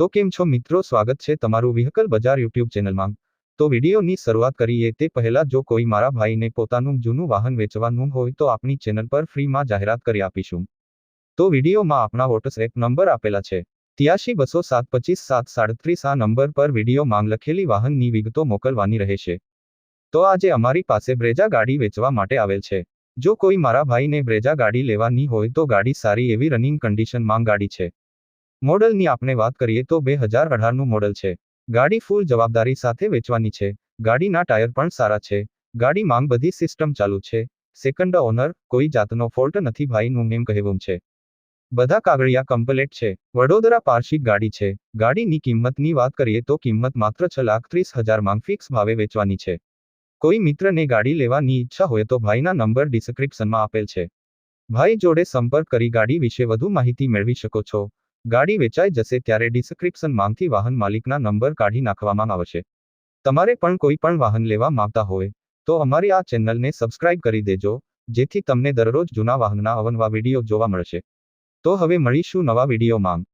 તો કેમ છો મિત્રો? સ્વાગત છે તમારું વ્હીકલ બજાર યુટ્યુબ ચેનલમાં. તો વિડીયોની શરૂઆત કરીએ, તે પહેલા જો કોઈ મારા ભાઈને પોતાનું જૂનું વાહન વેચવાનું હોય તો આપણી ચેનલ પર ફ્રીમાં જાહેરાત કરી આપીશું. તો વિડીયોમાં આપણા વોટ્સએપ નંબર આપેલા છે. ત્યાંશી બસો સાત પચીસ સાત સાડત્રીસ આ નંબર પર વીડિયો માંગ લખેલી વાહનની વિગતો મોકલવાની રહેશે. તો આજે અમારી પાસે બ્રેજા ગાડી વેચવા માટે આવેલ છે. જો કોઈ મારા ભાઈને બ્રેજા ગાડી લેવાની હોય તો ગાડી સારી એવી રનિંગ કન્ડિશનમાં ગાડી છે. મોડલની આપણે વાત કરીએ તો બે હજાર અઢારનું મોડલ છે. ગાડી ફૂલ જવાબદારી સાથે વેચવાની છે. ગાડીના ટાયર પણ સારા છે. ગાડી માંગ બધી સિસ્ટમ ચાલુ છે. સેકન્ડ ઓનર કોઈ જાતનો ફોલ્ટ નથી ભાઈનું એમ કહેવું છે. બધા કાગળિયા કમ્પ્લેટ છે. વડોદરા પાર્શિક ગાડી છે. ગાડીની કિંમતની વાત કરીએ તો કિંમત માત્ર છ લાખ ત્રીસ હજાર માંગ ફિક્સ ભાવે વેચવાની છે. કોઈ મિત્રને ગાડી લેવાની ઈચ્છા હોય તો ભાઈના નંબર ડિસ્ક્રિપ્શનમાં આપેલ છે. ભાઈ જોડે સંપર્ક કરી ગાડી વિશે વધુ માહિતી મેળવી શકો છો. ગાડી વેચાઈ જશે ત્યારે ડિસ્ક્રિપ્શન માંગથી વાહન માલિકના નંબર કાઢી નાખવામાં આવશે. તમારે પણ કોઈ પણ વાહન લેવા માંગતા હોય, તો અમારી આ ચેનલને સબસ્ક્રાઇબ કરી દેજો, જેથી તમને દરરોજ જૂના વાહનના અવનવા વીડિયો જોવા મળશે. તો હવે મળીશું નવા વીડિયો માંગ